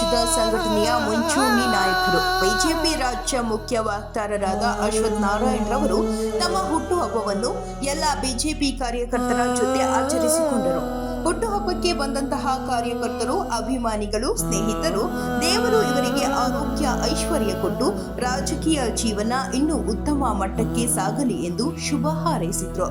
ಪಕ್ಷದ ಸಂಘಟನೆಯ ಮುಂಚೂಣಿ ನಾಯಕರು. ಬಿಜೆಪಿ ರಾಜ್ಯ ಮುಖ್ಯ ವಕ್ತಾರರಾದ ಅಶ್ವಥ್ ನಾರಾಯಣ್ ರವರು ತಮ್ಮ ಹುಟ್ಟುಹಬ್ಬವನ್ನು ಎಲ್ಲ ಬಿಜೆಪಿ ಕಾರ್ಯಕರ್ತರ ಜೊತೆ ಆಚರಿಸಿಕೊಂಡರು. ಹುಟ್ಟುಹಬ್ಬಕ್ಕೆ ಬಂದಂತಹ ಕಾರ್ಯಕರ್ತರು, ಅಭಿಮಾನಿಗಳು, ಸ್ನೇಹಿತರು, ದೇವರು ಇವರಿಗೆ ಆರೋಗ್ಯ, ಐಶ್ವರ್ಯ ಕೊಟ್ಟು ರಾಜಕೀಯ ಜೀವನ ಇನ್ನೂ ಉತ್ತಮ ಮಟ್ಟಕ್ಕೆ ಸಾಗಲಿ ಎಂದು ಶುಭ ಹಾರೈಸಿದ್ರು.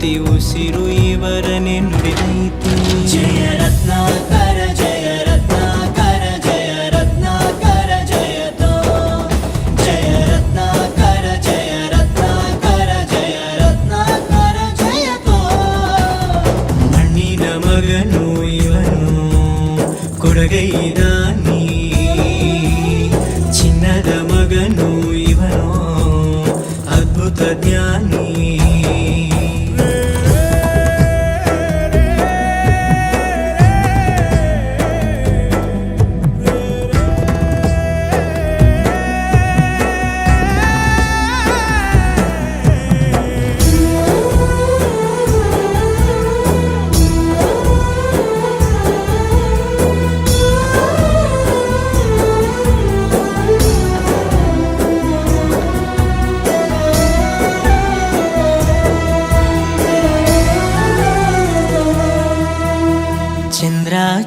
ಪ್ರತಿ ಉಸಿರು ಇವರನೆ ನುಡಿದೈತೆ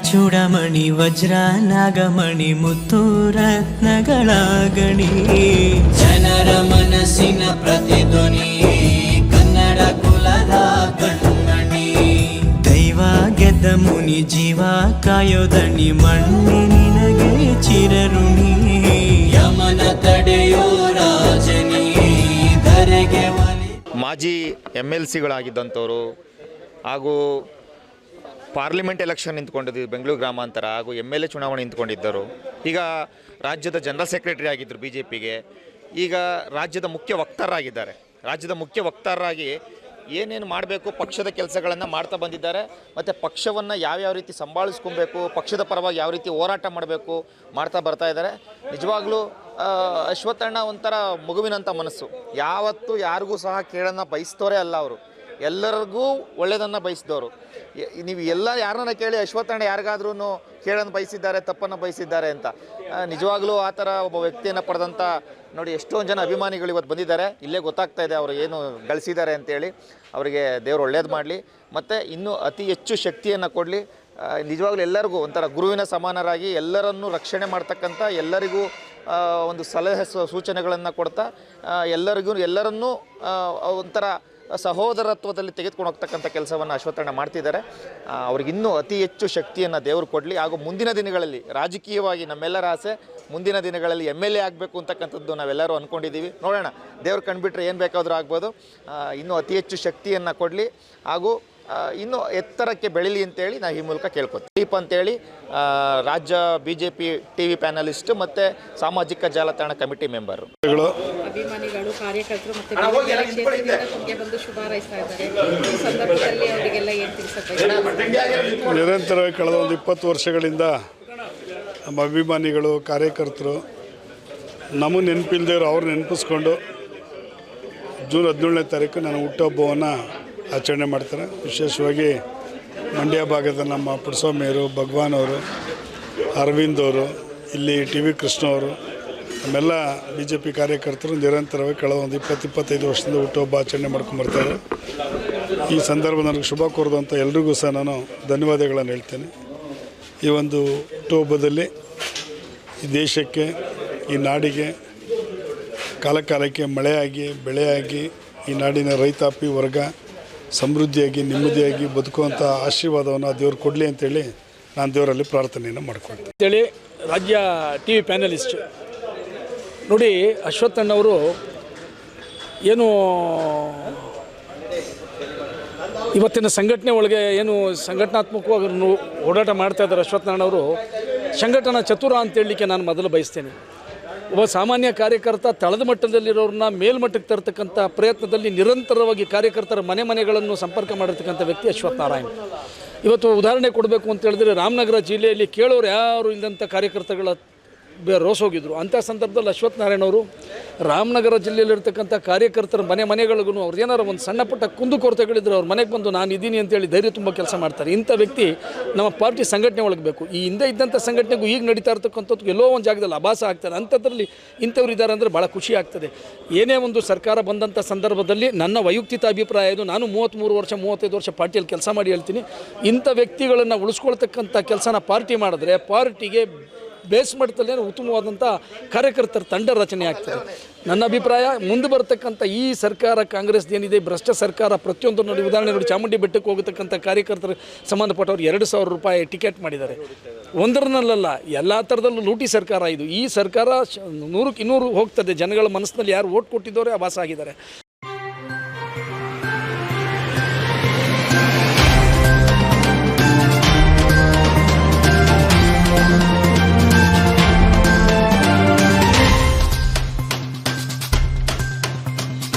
ಚೂಡಮಣಿ ವಜ್ರ ನಾಗಮಣಿ ಮುತ್ತು ರತ್ನಗಳ ಗಣಿ ಜನರ ಮನಸ್ಸಿನ ಪ್ರತಿಧ್ವನಿ ಕನ್ನಡ ಕುಲದ ಕಣ್ಮಣಿ ದೈವ ಗೆದ್ದ ಮುನಿ ಜೀವ ಕಾಯೋದಣಿ ಮಣ್ಣಿ ನಿನಗೆ ಚಿರಋಣಿ. ಯಮನ ತಡೆಯೋ ರಾಜನಿ ಧರೆಗೆ ಮಾಜಿ ಎಂ ಎಲ್ ಸಿಗಳಾಗಿದ್ದಂಥವರು ಹಾಗೂ ಪಾರ್ಲಿಮೆಂಟ್ ಎಲೆಕ್ಷನ್ ನಿಂತ್ಕೊಂಡಿದ್ದು ಬೆಂಗಳೂರು ಗ್ರಾಮಾಂತರ ಹಾಗೂ ಎಂ ಎಲ್ ಎ ಚುನಾವಣೆ ನಿಂತ್ಕೊಂಡಿದ್ದರು. ಈಗ ರಾಜ್ಯದ ಜನರಲ್ ಸೆಕ್ರೆಟರಿ ಆಗಿದ್ದರು ಬಿ ಜೆ ಪಿಗೆ ಈಗ ರಾಜ್ಯದ ಮುಖ್ಯ ವಕ್ತಾರರಾಗಿದ್ದಾರೆ ರಾಜ್ಯದ ಮುಖ್ಯ ವಕ್ತಾರರಾಗಿ ಏನೇನು ಮಾಡಬೇಕು, ಪಕ್ಷದ ಕೆಲಸಗಳನ್ನು ಮಾಡ್ತಾ ಬಂದಿದ್ದಾರೆ. ಮತ್ತು ಪಕ್ಷವನ್ನು ಯಾವ್ಯಾವ ರೀತಿ ಸಂಭಾಳಿಸ್ಕೊಬೇಕು, ಪಕ್ಷದ ಪರವಾಗಿ ಯಾವ ರೀತಿ ಹೋರಾಟ ಮಾಡಬೇಕು ಮಾಡ್ತಾ ಬರ್ತಾ ಇದ್ದಾರೆ. ನಿಜವಾಗ್ಲೂ ಅಶ್ವತ್ಥಣ್ಣ ಒಂಥರ ಮಗುವಿನಂಥ ಮನಸ್ಸು. ಯಾವತ್ತೂ ಯಾರಿಗೂ ಸಹ ಕೇಳನ್ನು ಬಯಸ್ತೋರೇ ಅಲ್ಲ ಅವರು. ಎಲ್ಲರಿಗೂ ಒಳ್ಳೆಯದನ್ನು ಬಯಸಿದವರು. ನೀವು ಎಲ್ಲ ಯಾರನ್ನ ಕೇಳಿ ಅಶ್ವತ್ಥಣ್ಣ ಯಾರಿಗಾದ್ರೂ ಕೇಳನ್ನು ಬಯಸಿದ್ದಾರೆ, ತಪ್ಪನ್ನು ಬಯಸಿದ್ದಾರೆ ಅಂತ. ನಿಜವಾಗ್ಲೂ ಆ ಥರ ಒಬ್ಬ ವ್ಯಕ್ತಿಯನ್ನು ಪಡೆದಂಥ ನೋಡಿ ಎಷ್ಟೊಂದು ಜನ ಅಭಿಮಾನಿಗಳು ಇವತ್ತು ಬಂದಿದ್ದಾರೆ. ಇಲ್ಲೇ ಗೊತ್ತಾಗ್ತಾ ಇದೆ ಅವರು ಏನು ಗಳಿಸಿದ್ದಾರೆ ಅಂತೇಳಿ. ಅವರಿಗೆ ದೇವರು ಒಳ್ಳೇದು ಮಾಡಲಿ. ಮತ್ತು ಇನ್ನೂ ಅತಿ ಹೆಚ್ಚು ಶಕ್ತಿಯನ್ನು ಕೊಡಲಿ. ನಿಜವಾಗ್ಲೂ ಎಲ್ಲರಿಗೂ ಒಂಥರ ಗುರುವಿನ ಸಮಾನರಾಗಿ ಎಲ್ಲರನ್ನು ರಕ್ಷಣೆ ಮಾಡ್ತಕ್ಕಂಥ ಎಲ್ಲರಿಗೂ ಒಂದು ಸಲಹೆ ಸೂಚನೆಗಳನ್ನು ಕೊಡ್ತಾ ಎಲ್ಲರಿಗೂ ಎಲ್ಲರನ್ನೂ ಒಂಥರ ಸಹೋದರತ್ವದಲ್ಲಿ ತೆಗೆದುಕೊಂಡು ಹೋಗ್ತಕ್ಕಂಥ ಕೆಲಸವನ್ನು ಅಶ್ವತ್ಥಣ್ಣ ಮಾಡ್ತಿದ್ದಾರೆ. ಅವ್ರಿಗೆ ಇನ್ನೂ ಅತಿ ಹೆಚ್ಚು ಶಕ್ತಿಯನ್ನು ದೇವರು ಕೊಡಲಿ. ಹಾಗೂ ಮುಂದಿನ ದಿನಗಳಲ್ಲಿ ರಾಜಕೀಯವಾಗಿ ನಮ್ಮೆಲ್ಲರ ಆಸೆ, ಮುಂದಿನ ದಿನಗಳಲ್ಲಿ ಎಂ ಎಲ್ ಎ ಆಗಬೇಕು ಅಂತಕ್ಕಂಥದ್ದು ನಾವೆಲ್ಲರೂ ಅಂದ್ಕೊಂಡಿದ್ದೀವಿ ನೋಡೋಣ, ದೇವ್ರು ಕಂಡುಬಿಟ್ರೆ ಏನು ಬೇಕಾದರೂ ಆಗ್ಬೋದು. ಇನ್ನೂ ಅತಿ ಹೆಚ್ಚು ಶಕ್ತಿಯನ್ನು ಕೊಡಲಿ. ಹಾಗೂ ಇನ್ನೂ ಎತ್ತರಕ್ಕೆ ಬೆಳೀಲಿ ಅಂತೇಳಿ ನಾವು ಈ ಮೂಲಕ ಕೇಳ್ಕೊತೀವಿ ದೀಪ್ ಅಂತೇಳಿ ರಾಜ್ಯ B J P T V panelist ಮತ್ತು ಸಾಮಾಜಿಕ ಜಾಲತಾಣ ಕಮಿಟಿ ಮೆಂಬರು. ಅಭಿಮಾನಿಗಳು ಕಾರ್ಯಕರ್ತರು ನಿರಂತರವಾಗಿ ಕಳೆದ ಒಂದು ಇಪ್ಪತ್ತು ವರ್ಷಗಳಿಂದ ನಮ್ಮ ಅಭಿಮಾನಿಗಳು ಕಾರ್ಯಕರ್ತರು ನಮ್ಮ ನೆನಪಿಲ್ದೇವ್ರು ಅವ್ರು ನೆನಪಿಸ್ಕೊಂಡು ಜೂನ್ ಹದಿನೇಳನೇ ತಾರೀಕು ನನ್ನ ಹುಟ್ಟುಹಬ್ಬವನ್ನು ಆಚರಣೆ ಮಾಡ್ತಾರೆ. ವಿಶೇಷವಾಗಿ ಮಂಡ್ಯ ಭಾಗದ ನಮ್ಮ ಪುಡ್ಸ್ವಾಮಿಯವರು ಭಗವಾನ್ ಅವರು, ಅರವಿಂದ್ ಅವರು, ಇಲ್ಲಿ ಟಿ ವಿ ಕೃಷ್ಣ ಅವರು, ನಮ್ಮೆಲ್ಲ ಬಿ ಜೆ ಪಿ ಕಾರ್ಯಕರ್ತರು ನಿರಂತರವಾಗಿ ಕಳೆದ ಒಂದು ಇಪ್ಪತ್ತು ಇಪ್ಪತ್ತೈದು ವರ್ಷದಿಂದ ಹುಟ್ಟುಹಬ್ಬ ಆಚರಣೆ ಮಾಡ್ಕೊಂಬರ್ತಾರೆ ಈ ಸಂದರ್ಭ ನನಗೆ ಶುಭ ಕೋರಿದಂಥ ಎಲ್ರಿಗೂ ಸಹ ನಾನು ಧನ್ಯವಾದಗಳನ್ನು ಹೇಳ್ತೇನೆ. ಈ ಒಂದು ಹುಟ್ಟುಹಬ್ಬದಲ್ಲಿ ಈ ದೇಶಕ್ಕೆ, ಈ ನಾಡಿಗೆ, ಕಾಲಕಾಲಕ್ಕೆ ಮಳೆಯಾಗಿ, ಬೆಳೆಯಾಗಿ, ಈ ನಾಡಿನ ರೈತಾಪಿ ವರ್ಗ ಸಮೃದ್ಧಿಯಾಗಿ, ನೆಮ್ಮದಿಯಾಗಿ ಬದುಕುವಂಥ ಆಶೀರ್ವಾದವನ್ನು ದೇವರು ಕೊಡಲಿ ಅಂತೇಳಿ ನಾನು ದೇವರಲ್ಲಿ ಪ್ರಾರ್ಥನೆಯನ್ನು ಮಾಡ್ಕೊಳ್ತೀನಿ. ಅಂತೇಳಿ ರಾಜ್ಯ ಟಿ ವಿ ಪ್ಯಾನಲಿಸ್ಟ್ ನೋಡಿ ಅಶ್ವತ್ಥಣ್ಣವರು ಏನು ಇವತ್ತಿನ ಸಂಘಟನೆ ಒಳಗೆ ಏನು ಸಂಘಟನಾತ್ಮಕವಾಗಿ ಓಡಾಟ ಮಾಡ್ತಾ ಇದ್ದಾರೆ ಅಶ್ವತ್ಥನಾರಾಯಣ ಅವರು ಸಂಘಟನಾ ಚತುರ ಅಂತ ಹೇಳಲಿಕ್ಕೆ ನಾನು ಮೊದಲು ಬಯಸ್ತೇನೆ. ಒಬ್ಬ ಸಾಮಾನ್ಯ ಕಾರ್ಯಕರ್ತ ತಳದ ಮಟ್ಟದಲ್ಲಿರೋರನ್ನ ಮೇಲ್ಮಟ್ಟಕ್ಕೆ ತರ್ತಕ್ಕಂಥ ಪ್ರಯತ್ನದಲ್ಲಿ ನಿರಂತರವಾಗಿ ಕಾರ್ಯಕರ್ತರ ಮನೆ ಮನೆಗಳನ್ನು ಸಂಪರ್ಕ ಮಾಡಿರ್ತಕ್ಕಂಥ ವ್ಯಕ್ತಿ ಅಶ್ವತ್ಥನಾರಾಯಣ ಇವತ್ತು ಉದಾಹರಣೆ ಕೊಡಬೇಕು ಅಂತ ಹೇಳಿದ್ರೆ ರಾಮನಗರ ಜಿಲ್ಲೆಯಲ್ಲಿ ಕೇಳೋರು ಯಾರು ಇಲ್ಲದಂಥ ಕಾರ್ಯಕರ್ತಗಳ ಬೆ ರೋಸೋಗಿದ್ರು ಅಂಥ ಸಂದರ್ಭದಲ್ಲಿ ಅಶ್ವತ್ಥ ನಾರಾಯಣ ಅವರು ರಾಮನಗರ ಜಿಲ್ಲೆಯಲ್ಲಿರ್ತಕ್ಕಂಥ ಕಾರ್ಯಕರ್ತರ ಮನೆ ಮನೆಗಳಿಗೂ ಅವ್ರು ಏನಾರ ಒಂದು ಸಣ್ಣ ಪುಟ್ಟ ಕುಂದುಕೊರತೆಗಳಿದ್ರು ಅವ್ರ ಮನೆಗೆ ಬಂದು ನಾನು ಇದ್ದೀನಿ ಅಂತೇಳಿ ಧೈರ್ಯ ತುಂಬ ಕೆಲಸ ಮಾಡ್ತಾರೆ. ಇಂಥ ವ್ಯಕ್ತಿ ನಮ್ಮ ಪಾರ್ಟಿ ಸಂಘಟನೆ ಒಳಗೆ ಬೇಕು. ಈ ಹಿಂದೆ ಇದ್ದಂಥ ಸಂಘಟನೆಗೂ ಈಗ ನಡೀತಾ ಇರ್ತಕ್ಕಂಥದ್ದು ಎಲ್ಲೋ ಒಂದು ಜಾಗದಲ್ಲಿ ಅಭಾಸ ಆಗ್ತಾರೆ ಅಂಥದ್ರಲ್ಲಿ ಇಂಥವ್ರು ಇದ್ದಾರೆ ಅಂದರೆ ಭಾಳ ಖುಷಿ ಆಗ್ತದೆ. ಏನೇ ಒಂದು ಸರ್ಕಾರ ಬಂದಂಥ ಸಂದರ್ಭದಲ್ಲಿ ನನ್ನ ವೈಯಕ್ತಿಕ ಅಭಿಪ್ರಾಯ ಇದು ನಾನು ಮೂವತ್ತ್ಮೂರು ವರ್ಷ, ಮೂವತ್ತೈದು ವರ್ಷ ಪಾರ್ಟಿಯಲ್ಲಿ ಕೆಲಸ ಮಾಡಿ ಹೇಳ್ತೀನಿ. ಇಂಥ ವ್ಯಕ್ತಿಗಳನ್ನು ಉಳಿಸ್ಕೊಳ್ತಕ್ಕಂಥ ಕೆಲಸನ ಪಾರ್ಟಿ ಮಾಡಿದ್ರೆ ಪಾರ್ಟಿಗೆ ಬೇಸ್ ಮಟ್ಟದಲ್ಲೇ ಉತ್ತಮವಾದಂಥ ಕಾರ್ಯಕರ್ತರ ತಂಡ ರಚನೆ ಆಗ್ತದೆ. ನನ್ನ ಅಭಿಪ್ರಾಯ, ಮುಂದೆ ಬರ್ತಕ್ಕಂಥ ಈ ಸರ್ಕಾರ, ಕಾಂಗ್ರೆಸ್ ಏನಿದೆ, ಭ್ರಷ್ಟ ಸರ್ಕಾರ, ಪ್ರತಿಯೊಂದು ನೋಡಿ ಉದಾಹರಣೆ ನೋಡಿ ಚಾಮುಂಡಿ ಬೆಟ್ಟಕ್ಕೆ ಹೋಗತಕ್ಕಂಥ ಕಾರ್ಯಕರ್ತರು ಸಂಬಂಧಪಟ್ಟವ್ರು ಎರಡು ಸಾವಿರ ರೂಪಾಯಿ ಟಿಕೆಟ್ ಮಾಡಿದ್ದಾರೆ. ಒಂದರನಲ್ಲ ಎಲ್ಲ ಥರದಲ್ಲೂ ಲೂಟಿ ಸರ್ಕಾರ ಇದು. ಈ ಸರ್ಕಾರ ನೂರಕ್ಕೆ ಇನ್ನೂರು ಹೋಗ್ತದೆ. ಜನಗಳ ಮನಸ್ಸಿನಲ್ಲಿ ಯಾರು ಓಟ್ ಕೊಟ್ಟಿದ್ದವರೇ ಭಾಸ ಆಗಿದ್ದಾರೆ.